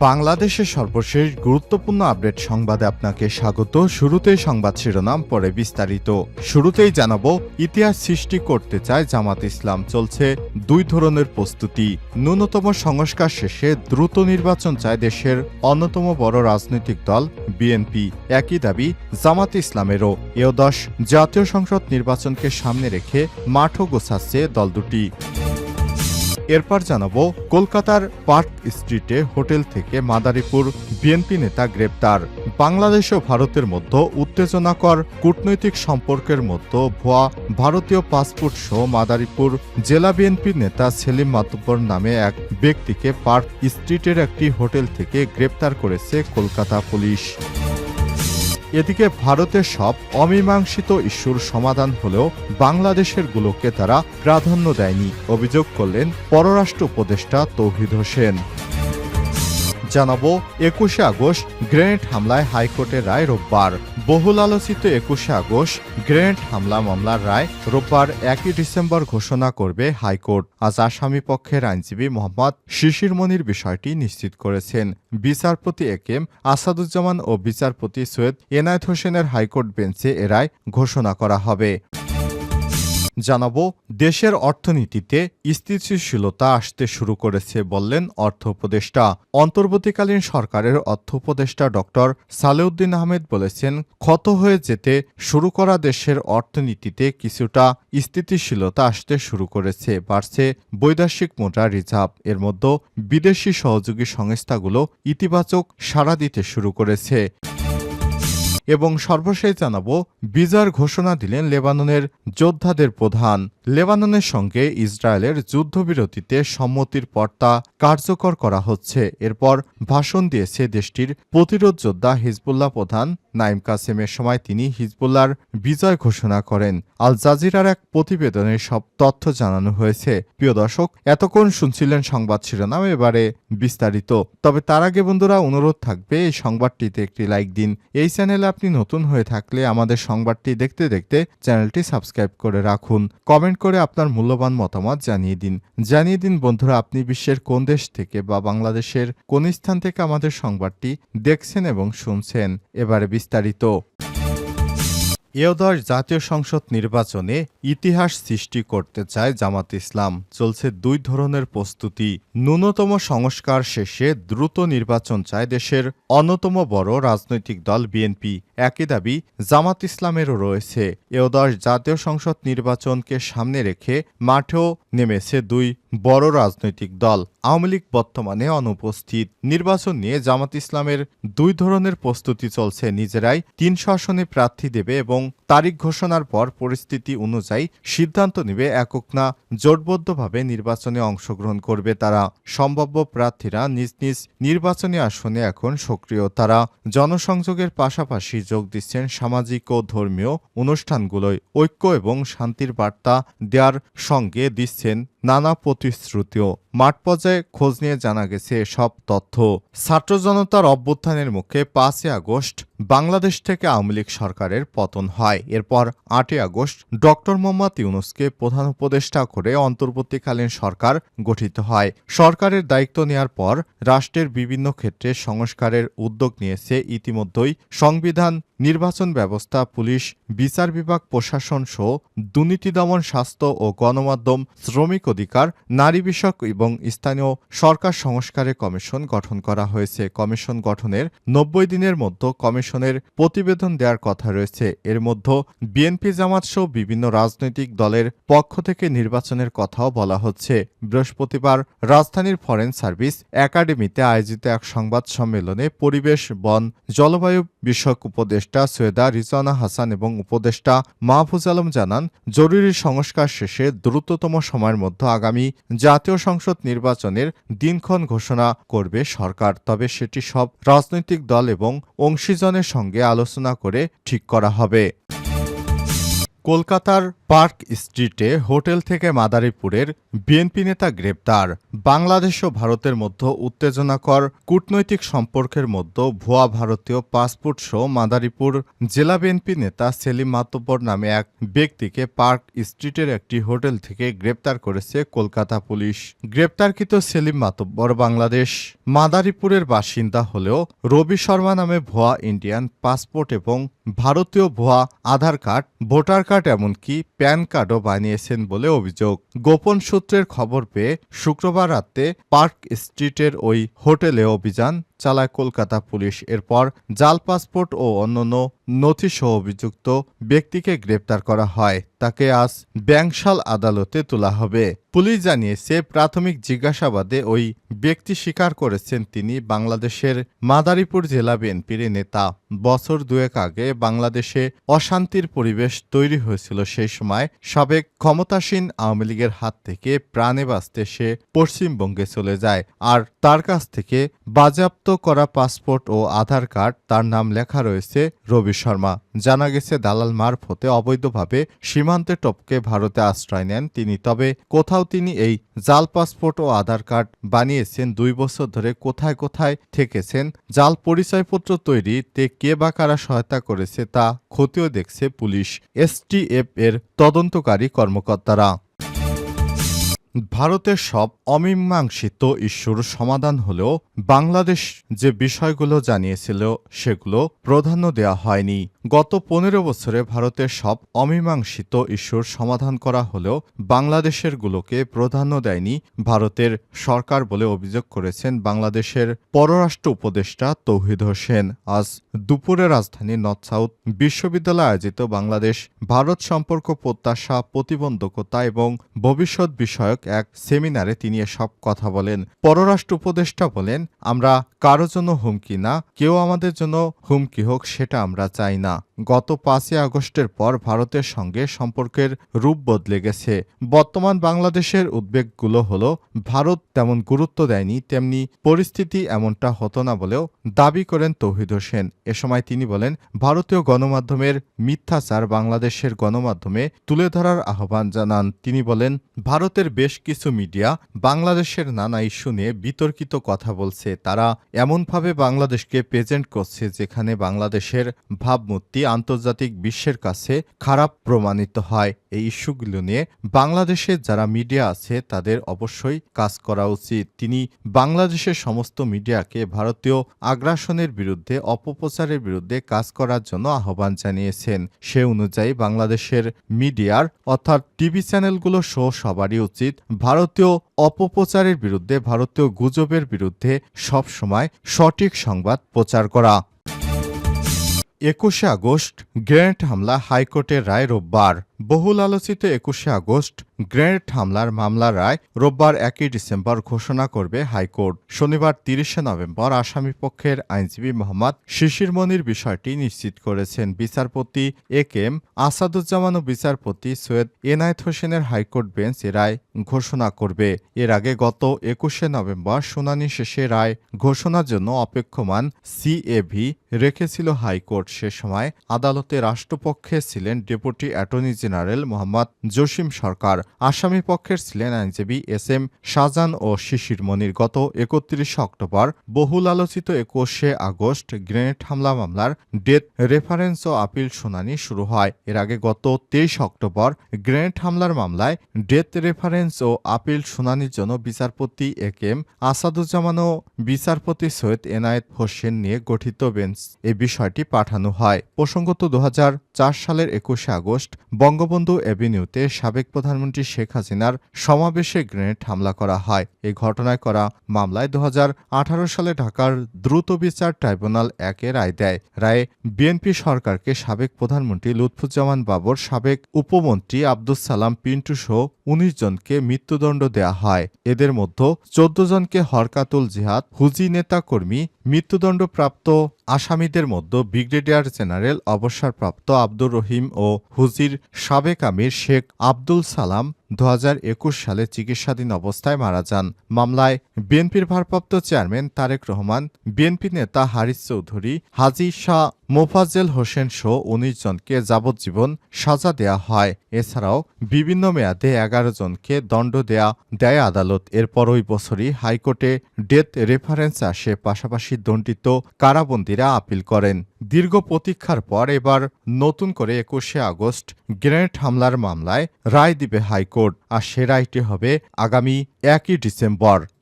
বাংলাদেশের সর্বশেষ গুরুত্বপূর্ণ আপডেট সংবাদে আপনাকে স্বাগত। শুরুতেই সংবাদ শিরোনাম, পরে বিস্তারিত। শুরুতেই জানাব, ইতিহাস সৃষ্টি করতে চায় জামাত ইসলাম। চলছে দুই ধরনের প্রস্তুতি। ন্যূনতম সংস্কার শেষে দ্রুত নির্বাচন চায় দেশের অন্যতম বড় রাজনৈতিক দল, বিএনপি। একই দাবি জামাত ইসলামেরও। এওদশ জাতীয় সংসদ নির্বাচনকে সামনে রেখে মাঠও গোছাচ্ছে দল দুটি। এরপর জানাব, কলকাতার পার্ক স্ট্রিটে হোটেল থেকে মাদারীপুর বিএনপি নেতা গ্রেপ্তার। বাংলাদেশ ও ভারতের মধ্যে উত্তেজনাকর কূটনৈতিক সম্পর্কের মধ্যে ভুয়া ভারতীয় পাসপোর্ট সহ মাদারীপুর জেলা বিএনপি নেতা সেলিম মাতুব্বর নামে এক ব্যক্তিকে পার্ক স্ট্রিটের একটি হোটেল থেকে গ্রেপ্তার করেছে কলকাতা পুলিশ। এদিকে ভারতের সব অমীমাংসিত ইস্যুর সমাধান হলেও বাংলাদেশের গুলোকে তারা প্রাধান্য দেয়নি, অভিযোগ করলেন পররাষ্ট্র উপদেষ্টা তৌহিদ হোসেন। জানাব, একুশে আগস্ট, গ্রেনেড হামলায় হাইকোর্টের রায় রোববার। বহুল আলোচিত একুশে আগস্ট, গ্রেনেড হামলা মামলার রায় রোববার একই ডিসেম্বর ঘোষণা করবে হাইকোর্ট। আজ আসামি পক্ষের আইনজীবী মোহাম্মদ শিশির মনির বিষয়টি নিশ্চিত করেছেন। বিচারপতি এ কেম আসাদুজ্জামান ও বিচারপতি সৈয়দ এনায়েত হোসেনের হাইকোর্ট বেঞ্চে এ রায় ঘোষণা করা হবে। জানাব, দেশের অর্থনীতিতে স্থিতিশীলতা আসতে শুরু করেছে বললেন অর্থ উপদেষ্টা। অন্তর্বর্তীকালীন সরকারের অর্থ উপদেষ্টা ডক্টর সালেউদ্দিন আহমেদ বলেছেন, ক্ষত হয়ে যেতে শুরু করা দেশের অর্থনীতিতে কিছুটা স্থিতিশীলতা আসতে শুরু করেছে, বাড়ছে বৈদেশিক মুদ্রা রিজার্ভ। এর মধ্যে বিদেশি সহযোগী সংস্থাগুলো ইতিবাচক সাড়া দিতে শুরু করেছে। এবং সর্বশেষ জানাব বিজার ঘোষণা দিলেন লেবাননের যোদ্ধাদের প্রধান। লেবাননের সঙ্গে ইসরায়েলের যুদ্ধবিরতিতে সম্মতির পর্তা কার্যকর করা হচ্ছে। এরপর ভাষণ দিয়েছে দেশটির প্রতিরোধ যোদ্ধা হিজবুল্লাহ প্রধান নাইম কাসেমের সময় তিনি হিজবুল্লার বিজয় ঘোষণা করেন। আল জাজিরার এক প্রতিবেদনে সব তথ্য জানানো হয়েছে। প্রিয় দর্শক, এতক্ষণ শুনছিলেন সংবাদ শিরোনাম, এবারে বিস্তারিত। তবে তার আগে বন্ধুরা, অনুরোধ থাকবে, এই সংবাদটিতে একটি লাইক দিন। এই চ্যানেলে আপনি নতুন হয়ে থাকলে আমাদের সংবাদটি দেখতে দেখতে চ্যানেলটি সাবস্ক্রাইব করে রাখুন। কমেন্ট করে আপনার মূল্যবান মতামত জানিয়ে দিন। জানিয়ে দিন, বন্ধুরা, আপনি বিশ্বের কোন দেশ থেকে বা বাংলাদেশের কোন স্থান থেকে আমাদের সংবাদটি দেখছেন এবং শুনছেন। এবারে বিস্তারিত। এওদশ জাতীয় সংসদ নির্বাচনে ইতিহাস সৃষ্টি করতে চায় জামাত ইসলাম। চলছে দুই ধরনের প্রস্তুতি। ন্যূনতম সংস্কার শেষে দ্রুত নির্বাচন চায় দেশের অন্যতম বড় রাজনৈতিক দল বিএনপি। একই দাবি জামাত ইসলামেরও রয়েছে। এওদশ জাতীয় সংসদ নির্বাচনকে সামনে রেখে মাঠেও নেমেছে দুই বড় রাজনৈতিক দল আওয়ামী লীগ বর্তমানে অনুপস্থিত। নির্বাচন নিয়ে জামাত ইসলামের দুই ধরনের প্রস্তুতি চলছে। নিজেরাই তিন শাসনে প্রার্থী দেবে এবং তারিখ ঘোষণার পর পরিস্থিতি অনুযায়ী সিদ্ধান্ত নেবে একক না, জোটবদ্ধভাবে নির্বাচনে অংশগ্রহণ করবে তারা। সম্ভাব্য প্রার্থীরা নিজ নিজ নির্বাচনী আসনে এখন সক্রিয় তারা। জনসংযোগের পাশাপাশি যোগ দিচ্ছেন সামাজিক ও ধর্মীয় অনুষ্ঠানগুলোয় ঐক্য এবং শান্তির বার্তা দেওয়ার সঙ্গে দিচ্ছেন নানা প্রতিশ্রুতিও। মাঠ পর্যায়ে খোঁজ নিয়ে জানা গেছে সব তথ্য। ছাত্র জনতার অভ্যুত্থানের মুখে পাঁচই আগস্ট বাংলাদেশ থেকে আওয়ামী লীগ সরকারের পতন হয়। এরপর আটই আগস্ট ডক্টর মোহাম্মদ ইউনুসকে প্রধান উপদেষ্টা করে অন্তর্বর্তীকালীন সরকার গঠিত হয়। সরকারের দায়িত্ব নেয়ার পর রাষ্ট্রের বিভিন্ন ক্ষেত্রে সংস্কারের উদ্যোগ নিয়েছে। ইতিমধ্যেই সংবিধান নির্বাচন ব্যবস্থা, পুলিশ, বিচার বিভাগ, প্রশাসন সহ দুর্নীতি দমন, স্বাস্থ্য ও গণমাধ্যম, শ্রমিক অধিকার, নারী বিষয়ক এবং স্থানীয় সরকার সংস্কারের কমিশন গঠন করা হয়েছে। কমিশন গঠনের নব্বই দিনের মধ্যে কমিশনের প্রতিবেদন দেওয়ার কথা রয়েছে। এর মধ্যে বিএনপি জামাত সহ বিভিন্ন রাজনৈতিক দলের পক্ষ থেকে নির্বাচনের কথাও বলা হচ্ছে। বৃহস্পতিবার রাজধানীর ফরেন সার্ভিস একাডেমিতে আয়োজিত এক সংবাদ সম্মেলনে পরিবেশ, বন, জলবায়ু বিষয়ক উপদেষ্টা সৈয়দা রিজওয়ানা হাসান এবং উপদেষ্টা মাহফুজ আলম জানান, জরুরি সংস্কার শেষে দ্রুততম সময়ের মধ্যে আগামী জাতীয় সংসদ নির্বাচনের দিনক্ষণ ঘোষণা করবে সরকার। তবে সেটি সব রাজনৈতিক দল এবং অংশীজনের সঙ্গে আলোচনা করে ঠিক করা হবে। কলকাতার পার্ক স্ট্রিটে হোটেল থেকে মাদারীপুরের বিএনপি নেতা গ্রেপ্তার। বাংলাদেশ ও ভারতের মধ্যে উত্তেজনাকর কূটনৈতিক সম্পর্কের মধ্যে ভুয়া ভারতীয় পাসপোর্ট সহ মাদারীপুর জেলা বিএনপি নেতা সেলিম মাতব্বর নামে এক ব্যক্তিকে পার্ক স্ট্রিটের একটি হোটেল থেকে গ্রেপ্তার করেছে কলকাতা পুলিশ। গ্রেপ্তারকৃত সেলিম মাতব্বর বাংলাদেশ। মাদারীপুরের বাসিন্দা হলেও রবি শর্মা নামে ভুয়া ইন্ডিয়ান পাসপোর্ট এবং ভারতীয় ভুয়া আধার কার্ড, ভোটার কার্ড এমনকি প্যান কার্ডও বানিয়েছেন বলে অভিযোগ। গোপন সূত্রের খবর পেয়ে শুক্রবার রাতে পার্ক স্ট্রিটের ওই হোটেলে অভিযান চালায় কলকাতা পুলিশ। এরপর জাল পাসপোর্ট ও অন্যান্য নথিসহ অভিযুক্ত ব্যক্তিকে গ্রেপ্তার করা হয়। তাকে আজ ব্যাংশাল আদালতে তোলা হবে। পুলিশ জানিয়েছে, প্রাথমিক জিজ্ঞাসাবাদে ওই ব্যক্তি স্বীকার করেছেন তিনি বাংলাদেশের মাদারীপুর জেলা বিএনপির নেতা। বছর দুয়েক আগে বাংলাদেশে অশান্তির পরিবেশ তৈরি হয়েছিল। সেই সময় সাবেক ক্ষমতাসীন আওয়ামী লীগের হাত থেকে প্রাণে বাঁচতে সে পশ্চিমবঙ্গে চলে যায়। আর তার কাছ থেকে বাজেয়াপ্ত করা পাসপোর্ট ও আধার কার্ড, তার নাম লেখা রয়েছে রবি শর্মা। জানা গেছে, দালাল মারফতে অবৈধভাবে সীমান্তে টপকে ভারতে আশ্রয় নেন তিনি। তবে কোথাও তিনি এই জাল পাসপোর্ট ও আধার কার্ড বানিয়েছেন, দুই বছর ধরে কোথায় কোথায় থেকেছেন, জাল পরিচয়পত্র তৈরিতে কে বা কারা সহায়তা করেছে তা খতিয়ে দেখছে পুলিশ। এসটিএফ এর তদন্তকারী কর্মকর্তারা। ভারতের সব অমীমাংসিত ইস্যুর সমাধান হলেও বাংলাদেশ যে বিষয়গুলো জানিয়েছিল সেগুলো প্রাধান্য দেওয়া হয়নি। গত পনেরো বছরে ভারতের সব অমীমাংসিত ইস্যুর সমাধান করা হলেও বাংলাদেশের গুলোকে প্রাধান্য দেয়নি ভারতের সরকার বলে অভিযোগ করেছেন বাংলাদেশের পররাষ্ট্র উপদেষ্টা তৌহিদ হোসেন। আজ দুপুরে রাজধানী নর্থ সাউথ বিশ্ববিদ্যালয়ে আয়োজিত বাংলাদেশ ভারত সম্পর্ক প্রত্যাশা প্রতিবন্ধকতা এবং ভবিষ্যৎ বিষয়ক এক সেমিনারে তিনি এসব কথা বলেন। পররাষ্ট্র উপদেষ্টা বলেন, আমরা কারও জন্য হুমকি না, কেউ আমাদের জন্য হুমকি হোক, সেটা আমরা চাই না। গত পাঁচই আগস্টের পর ভারতের সঙ্গে সম্পর্কের রূপ বদলে গেছে। বর্তমান বাংলাদেশের উদ্বেগগুলো হল, ভারত তেমন গুরুত্ব দেয়নি, তেমনি পরিস্থিতি এমনটা হতো না বলেও দাবি করেন তৌহিদ হোসেন। এ সময় তিনি বলেন, ভারতীয় গণমাধ্যমের মিথ্যাচার বাংলাদেশের গণমাধ্যমে তুলে ধরার আহ্বান জানান। তিনি বলেন, ভারতের বেশ কিছু মিডিয়া বাংলাদেশের নানা ইস্যু নিয়ে বিতর্কিত কথা বলছে। তারা এমনভাবে বাংলাদেশকে প্রেজেন্ট করছে যেখানে বাংলাদেশের ভাবমূর্তি আন্তর্জাতিক বিশ্বের কাছে খারাপ প্রমাণিত হয়। এই ইস্যুগুলো নিয়ে বাংলাদেশের যারা মিডিয়া আছে, তাদের অবশ্যই কাজ করা উচিত। তিনি বাংলাদেশের সমস্ত মিডিয়াকে ভারতীয় আগ্রাসনের বিরুদ্ধে, অপপ্রচারের বিরুদ্ধে কাজ করার জন্য আহ্বান জানিয়েছেন। সে অনুযায়ী বাংলাদেশের মিডিয়ার, অর্থাৎ টিভি চ্যানেলগুলো শো সবারই উচিত ভারতীয় অপপ্রচারের বিরুদ্ধে, ভারতীয় গুজবের বিরুদ্ধে সবসময় সঠিক সংবাদ প্রচার করা। একুশে আগস্ট গ্রেনেড হামলা হাইকোর্টের রায় রোববার। বহুল আলোচিত একুশে আগস্ট গ্রেনেড হামলার মামলার রায় রোববার একই ডিসেম্বর ঘোষণা করবে হাইকোর্ট। শনিবার তিরিশে নভেম্বর আসামি পক্ষের আইনজীবী মোহাম্মদ শিশির মনির বিষয়টি নিশ্চিত করেছেন। বিচারপতি এ কেম আসাদুজ্জামান ও বিচারপতি সৈয়দ এনায়েত হোসেনের হাইকোর্ট বেঞ্চ এ রায় ঘোষণা করবে। এর আগে গত একুশে নভেম্বর শুনানি শেষে রায় ঘোষণার জন্য অপেক্ষমান সিএভি রেখেছিল হাইকোর্ট। সে সময় আদালতে রাষ্ট্রপক্ষে ছিলেন deputy attorney general Mohammad Jasim Sarkar. আসামি পক্ষের ছিলেন আইনজীবী এস এম শাহজান ও শিশির মনির। গত একত্রিশে অক্টোবর বহুল আলোচিত একুশে আগস্ট গ্রেনেড হামলা মামলার ডেথ রেফারেন্স ও আপিল শুনানি শুরু হয়। এর আগে গত তেইশ অক্টোবর গ্রেনেড হামলার মামলায় ডেথ রেফারেন্স ও আপিল শুনানির জন্য বিচারপতি এ কেম আসাদুজ্জামান ও বিচারপতি সৈয়দ এনায়েত হোসেন নিয়ে গঠিত বেঞ্চ এ বিষয়টি পাঠানো হয়। প্রসঙ্গত দু হাজার চার সালের একুশে আগস্ট বঙ্গবন্ধু এভিনিউতে সাবেক প্রধানমন্ত্রী শেখ হাসিনার সমাবেশে গ্রেনেড হামলা করা হয়। এ ঘটনায় করা মামলায় দু হাজার আঠারো সালে ঢাকার দ্রুত বিচার ট্রাইব্যুনাল একে রায় দেয়। রায়ে বিএনপি সরকারকে সাবেক প্রধানমন্ত্রী লুৎফুজ্জামান বাবর, সাবেক উপমন্ত্রী আব্দুস সালাম পিন্টু সহ উনিশ জনকে মৃত্যুদণ্ড দেয়া হয়। এদের মধ্যে চোদ্দ জনকে হরকাতুল জিহাদ, হুজি নেতা কর্মী মৃত্যুদণ্ডপ্রাপ্ত আসামিদের মধ্যে ব্রিগেডিয়ার জেনারেল অবসরপ্রাপ্ত আব্দুর রহিম ও হুজির সাবেক আমির শেখ আব্দুল সালাম দু হাজার একুশ সালে চিকিৎসাধীন অবস্থায় মারা যান। মামলায় বিএনপির ভারপ্রাপ্ত চেয়ারম্যান তারেক রহমান, বিএনপি নেতা হারিস চৌধুরী, হাজি শাহ মোফাজ্জেল হোসেন সহ উনিশ জনকে যাবজ্জীবন সাজা দেয়া হয়। এছাড়াও বিভিন্ন মেয়াদে এগারো জনকে দণ্ড দেয়া, দেয় আদালত। এরপর ওই বছরই হাইকোর্টে ডেথ রেফারেন্স আসে। পাশাপাশি দণ্ডিত কারাবন্দীরা আপিল করেন। দীর্ঘ প্রতীক্ষার পর এবার নতুন করে একুশে আগস্ট গ্রেনেড হামলার মামলায় রায় দিবে হাইকোর্ট, আর সে রায়টি হবে আগামী একই ডিসেম্বর।